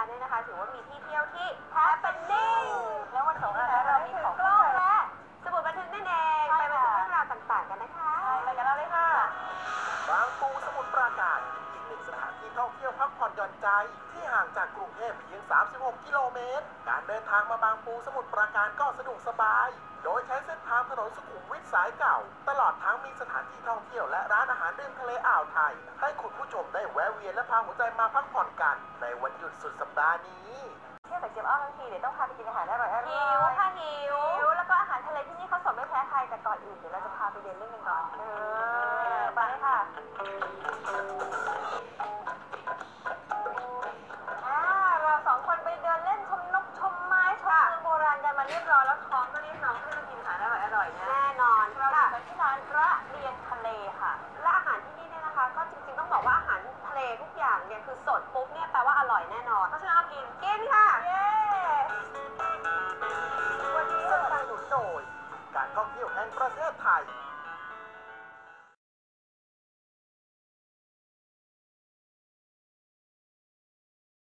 าห์เนี่ยนะคะ ถือว่ามีที่เที่ยวที่แฮปปิ้งแล้ววันสงกรานต์ สมุทรปราการอีกหนึ่งสถานที่ท่องเที่ยวพักผ่อนหย่อนใจ ที่ห่างจากกรุงเทพเพียง 36 กิโลเมตร การเดินทางมาบางปูสมุทรปราการก็สะดวกสบาย โดยใช้เส้นทางถนนสุขุมวิทสายเก่า ตลอดทั้งมีสถานที่ท่องเที่ยวและร้านอาหารริมทะเลอ่าวไทย ให้คุณผู้ชมได้แวะเวียนและพาหัวใจมาพักผ่อนกัน ในวันหยุดสุดสัปดาห์นี้เที่ยวกับเจียมอ้อมทั้งทีเดี๋ยวต้องพาไปกินอาหารอร่อยๆหิวค่ะหิวหิวแล้วก็อาหารทะเลที่นี่เขาสดไม่แพ้ใครแต่ก่อนอื่นเดี๋ยวเรา มาเรียบร้อยแล้วท้องก็เรียกน้องให้มากินอาหารอร่อยๆนะแน่นอนเราอยู่กันที่ร้านระเบียงทะเลค่ะ และอาหารที่นี่เนี่ยนะคะ ก็จริงๆต้องบอกว่าอาหารทะเลทุกอย่างเนี่ยคือสดปุ๊บเนี่ยแปลว่าอร่อยแน่นอน เพราะฉะนั้นเรากินกินค่ะ เย้วันนี้สนับสนุนโดยการท่องเที่ยวแห่งประเทศไทย